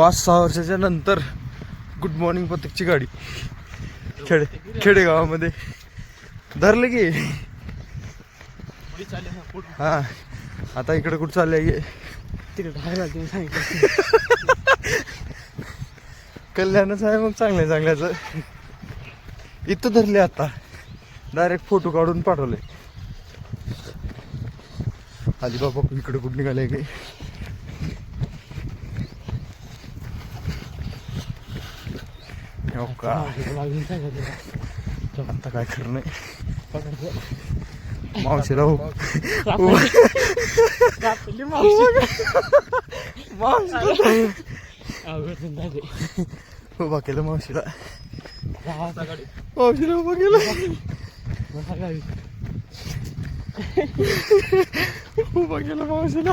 पाच सहा वर्षाच्या नंतर गुड मॉर्निंग पथकची गाडी. खेडे खेडेगावामध्ये. धरलं की. हा. आता इकडे कुठं चाललंय कल्याणच आहे मग चांगलं चांगल्याचं. इथं धरले आता. डायरेक्ट फोटो काढून पाठवले आधी बाबा इकडे कुठं निघाले की हो का आता काय खरं नाही मावशीला हो मावशी मावशीला उभा केलं मावशीला केलं उभा केलं मावशीला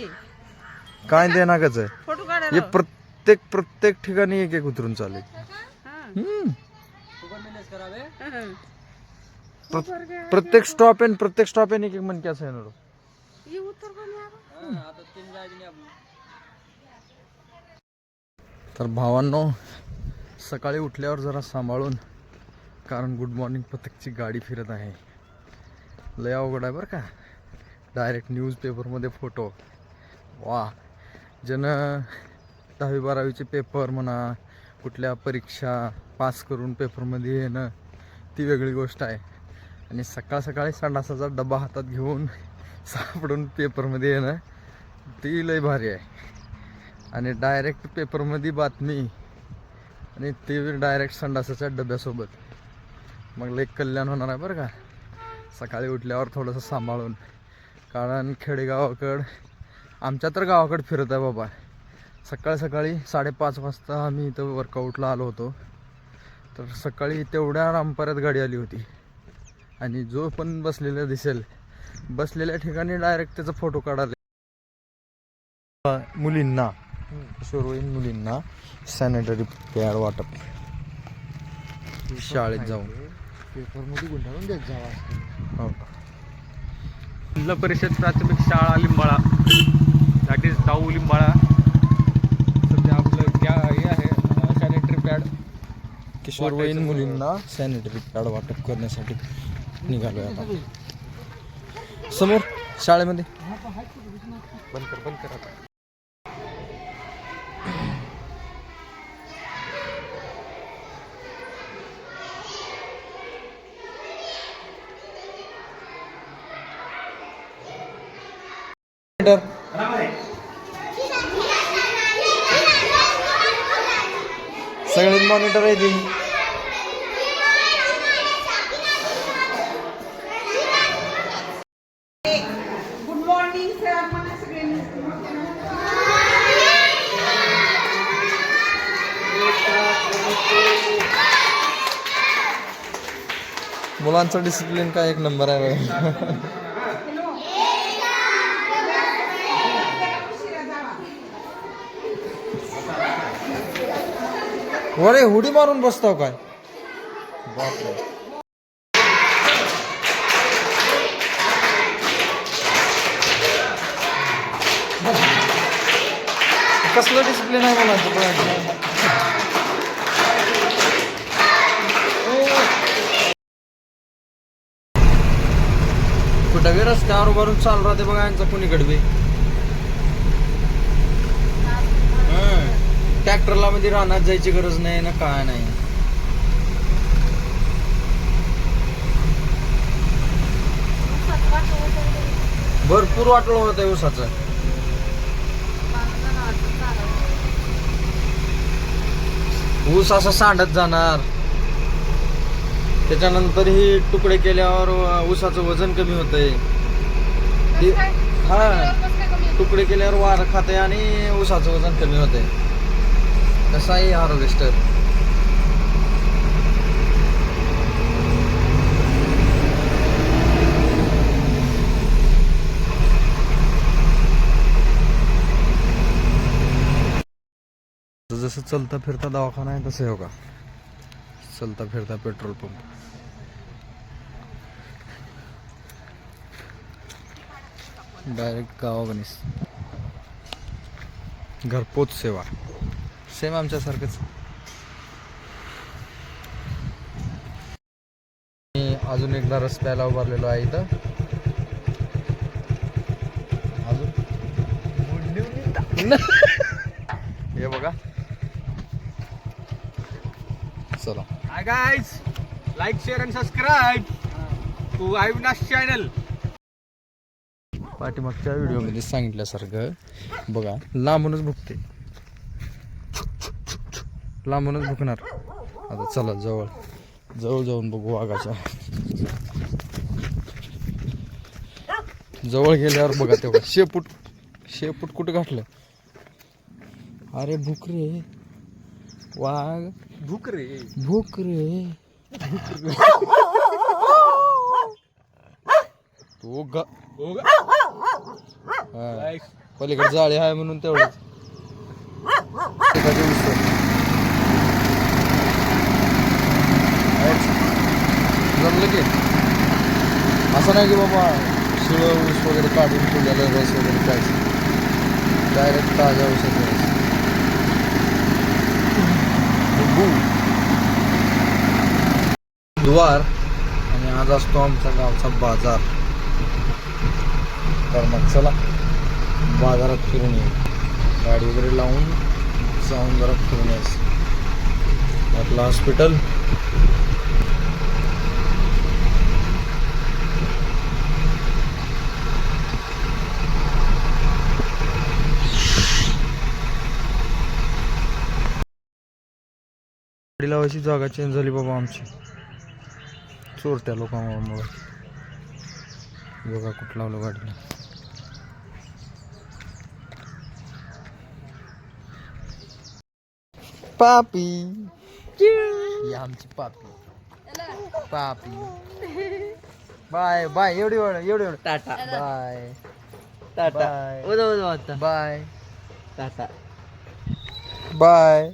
गावापासून काय काय दे नागाच आहे? फोटो हे काढायला. प्रत्येक प्रत्येक ठिकाणी एक एक उतरून चालेल हम्म. प्र- प्रत्येक स्टॉप आहे प्रत्येक स्टॉप आहे एक एक मनके असं येणार ये उत्तर कोणी आलं? तर भावांनो सकाळी उठल्यावर जरा सांभाळून कारण गुड मॉर्निंग पथकची गाडी फिरत आहे. लय अवघड आहे बरं का. डायरेक्ट न्यूजपेपरमध्ये फोटो वा. ज्यानं दहावी बारावीचे पेपर म्हणा कुठल्या परीक्षा पास करून पेपरमध्ये येणं ती वेगळी गोष्ट आहे. आणि सकाळ सकाळी संडासाचा डबा हातात घेऊन सापडून पेपरमध्ये येणं ती लय भारी आहे. आणि डायरेक्ट पेपरमध्ये बातमी आणि ते डायरेक्ट संडासाच्या डब्यासोबत. मग लई कल्याण होणार आहे बरं का. सकाळी उठल्यावर थोडंसं सांभाळून. कारण खेडेगावाकडं आमच्या तर गावाकडे फिरत आहे बाबा. सकाळी सकाळी साडेपाच वाजता आम्ही इथं वर्कआउटला आलो होतो. तर सकाळी तेवढ्या रामपर्यात गाडी आली होती. आणि जो पण बसलेला दिसेल बसलेल्या ठिकाणी डायरेक्ट त्याचा फोटो काढायला मुलींना किशोरवयीन मुलींना सॅनिटरी पॅड वाटप. शाळेत जाऊन. पेपरमध्ये गुंडाळून देत जावा हो. जिल्हा परिषद प्राथमिक शाळा लिंबाळा. दॅट इज दाऊ लिंबाळा. सध्या आपलं क्या हे आहे सॅनिटरी पॅड किशोरवयीन मुलींना सॅनिटरी पॅड वाटप करण्यासाठी निघालोय आता. समोर शाळेमध्ये. बंद कर बंद कर आता. सगळे मॉनिटर आहे ती. मुलांचा डिसिप्लिन काय एक नंबर आहे वरे हुडी मारून बसतो काय? बापरे. कसलं डिसिप्लिन आहे मला कुठं बी रस्त्यावर उभारून चालू राहते बघा यांचा कुणीकडे बी ट्रॅक्टरला मध्ये रानात जायची गरज नाही ना काय नाही. भरपूर वाटलं होतं ऊसाचं. ऊस असं सांडत जाणार. त्याच्यानंतर ही तुकडे केल्यावर ऊसाचं वजन कमी होतंय. हा. तुकडे केल्यावर वार खाते आणि ऊसाचं वजन कमी होते कसा आहे हार्वेस्टर जसं चलता फिरता दवाखाना आहे तसं हो का चलता फिरता पेट्रोल पंप। डायरेक्ट गावागणीस घरपोच सेवा। सेम आमच्यासारखंच. मी अजून एकदा रस्त्याला उभारलेलो आहे इथं. अजून? हे बघा. चला. Hi guys like share and subscribe to Avinash channel पाठीमागच्या व्हिडिओमध्ये सांगितल्यासारखं बघा लांबूनच भुकते लांबूनच भुकणार. आता चला जवळ. जवळ जाऊन बघू वाघाच्या जवळ गेल्यावर बघा तेव्हा शेपूट शेपूट कुठं घातलं? अरे भूक रे. वाघ. भूक रे. भूक रे. तो ग गा? हा. Guys, पलीकडे जाळे आहे म्हणून तेवढंच. जमलं की. असं नाही की बाबा शिळं ऊस वगैरे काढून ठेवलेलं रस वगैरे प्यायचं. डायरेक्ट ताज्या ऊसाचा रस लिंबू द्वार आणि आज असतो आमचा गावचा बाजार. तर मग चला बाजारात फिरून येऊ. गाडी वगैरे लावून जाऊन जरा फिरून यायचं. आपलं हॉस्पिटल गाडी लावायची जागा चेंज झाली बाबा आमची. चोरट्या लोकांमुळे. बघा कुठं लावलं गाडीला. पापी. ही आमची पापी. पापी. बाय बाय एवढी एवढं एवढी एवढं tata. Bye. Tata. Bye. Bye. Tata. Bye.